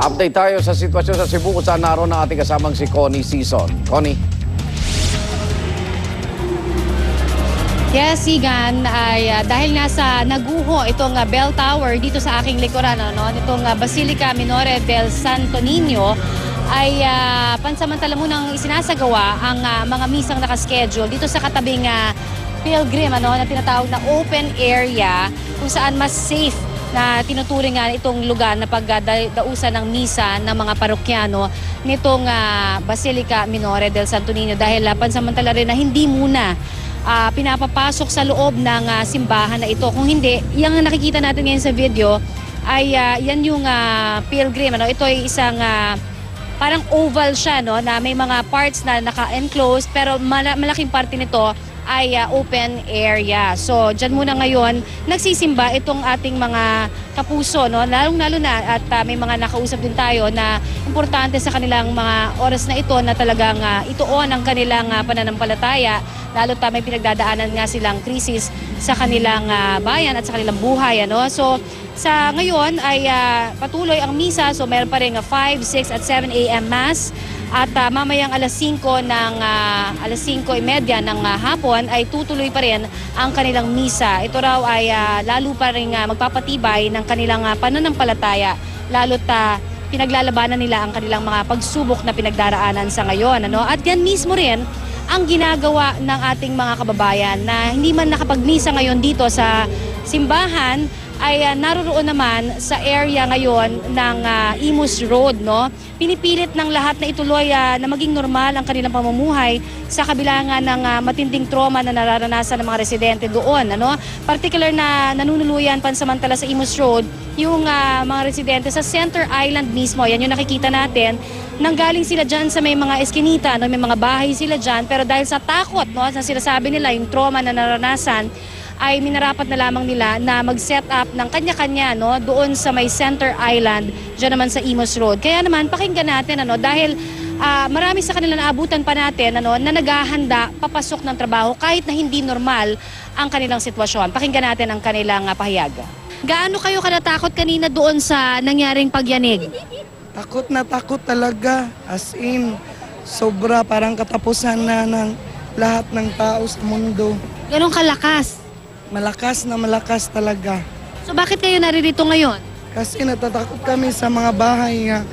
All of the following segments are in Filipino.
Update tayo sa sitwasyon sa Cebu kung saan naroon ang ating kasamang si Connie Season. Connie? Yes, Sigan, ay ah, dahil nga sa naguho itong ah, bell tower dito sa aking likuran, ano, itong ah, Basilica Minore del Santo Niño, ay ah, pansamantala munang isinasagawa ang ah, mga misang nakaschedule dito sa katabing ah, pilgrim ano, na tinatawag na open area kung saan mas safe na tinuturing nga itong lugar na pagdausan ng misa ng mga parokyano nitong ah, Basilica Minore del Santo Niño dahil ah, pansamantala rin na hindi muna ah, pinapapasok sa loob ng ah, simbahan na ito. Kung hindi, yung nakikita natin ngayon sa video ay ah, yan yung ah, pilgrim. Ano? Ito ay isang ah, parang oval siya no na may mga parts na naka-enclosed pero mala- malaking parte nito ay ah, open area. So, dyan muna ngayon nagsisimba itong ating mga kapuso, no? Lalong-lalo na at ah, may mga nakausap din tayo na importante sa kanilang mga oras na ito na talagang ah, ituon ang kanilang ah, pananampalataya lalo ta may pinagdadaanan nga silang krisis sa kanilang ah, bayan at sa kanilang buhay ano. So, sa ngayon ay ah, patuloy ang misa so meron pa rin ah, 5, 6 at 7 a.m. mass at ah, mamayang alas 5 ng ah, alas 5:30 ng ah, hapon ay tutuloy pa rin ang kanilang misa. Ito raw ay ah, lalo pa rin ah, magpapatibay ng kanilang ah, pananampalataya lalo ta pinaglalabanan nila ang kanilang mga pagsubok na pinagdaraanan sa ngayon ano. At yan mismo rin ang ginagawa ng ating mga kababayan na hindi man nakapagmisa ngayon dito sa simbahan ay ah, naroroon naman sa area ngayon ng ah, Imus Road no? Pinipilit ng lahat na ituloy ah, na maging normal ang kanilang pamumuhay sa kabila ng ah, matinding trauma na nararanasan ng mga residente doon ano? Particular na nanunuluyan pansamantala sa Imus Road yung ah, mga residente sa Center Island mismo. Yan yung nakikita natin. Nanggaling sila dyan sa may mga eskinita, no? may mga bahay sila dyan, pero dahil sa takot, no, sa sinasabi nila, yung trauma na naranasan, ay minarapat na lamang nila na mag-set up ng kanya-kanya no, doon sa may Center Island, dyan naman sa Imus Road. Kaya naman, pakinggan natin, ano, dahil ah, marami sa kanila naabutan pa natin ano, na naghahanda papasok ng trabaho kahit na hindi normal ang kanilang sitwasyon. Pakinggan natin ang kanilang ah, pahayag. Gaano kayo kanatakot kanina doon sa nangyaring pagyanig? Takot na takot talaga. As in, sobra parang katapusan na ng lahat ng tao sa mundo. Ganong kalakas. Malakas na malakas talaga. So bakit kayo naririto ngayon? Kasi natatakot kami sa mga bahay nga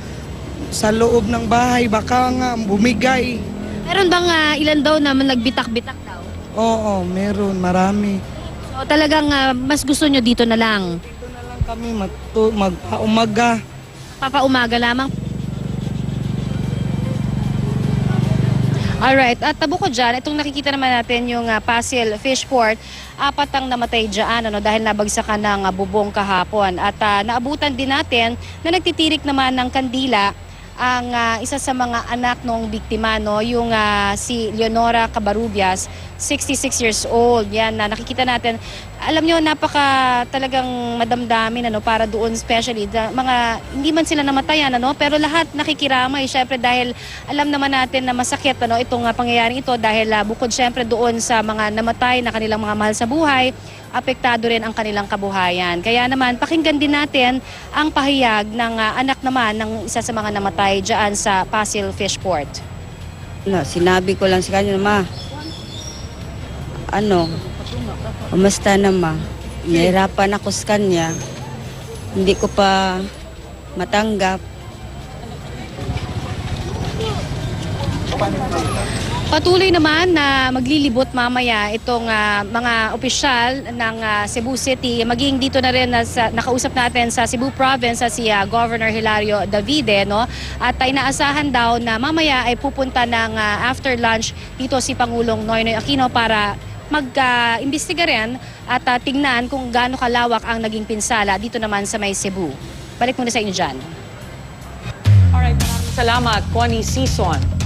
sa loob ng bahay baka nga bumigay. Meron bang ah, ilan daw naman nagbitak-bitak daw? Oo, meron, marami. So talagang ah, mas gusto nyo dito na lang. Dito na lang kami magpaumaga. Papaumaga lamang. Alright, at tabo ko dyan, itong nakikita naman natin yung uh, Pasil Fishport, apat ang namatay dyan ano, dahil nabagsakan ng ah, bubong kahapon. At ah, naabutan din natin na nagtitirik naman ng kandila ang ah, isa sa mga anak ng biktima, no, yung ah, si Leonora Cabarubias, 66 years old. Yan na nakikita natin. Alam nyo, napaka talagang madamdamin ano, para doon especially da, mga hindi man sila namatayan ano, pero lahat nakikiramay syempre dahil alam naman natin na masakit ano itong ah, pangyayaring ito dahil ah, bukod syempre doon sa mga namatay na kanilang mga mahal sa buhay, apektado rin ang kanilang kabuhayan. Kaya naman pakinggan din natin ang pahayag ng ah, anak naman ng isa sa mga namatay diyan sa Pasil Fishport. No, sinabi ko lang sa kanya, ma, ano, kumusta na ma? Nahirapan ako sa kanya. Hindi ko pa matanggap. Patuloy naman na maglilibot mamaya itong ah, mga opisyal ng ah, Cebu City. Maging dito na rin na sa, nakausap natin sa Cebu Province sa si ah, Governor Hilario Davide. No? At ay inaasahan daw na mamaya ay pupunta ng ah, after lunch dito si Pangulong Noynoy Aquino para mag-imbestiga rin at ah, tingnan kung gaano kalawak ang naging pinsala dito naman sa may Cebu. Balik muna sa inyo dyan. Alright, maraming salamat, Connie Sison.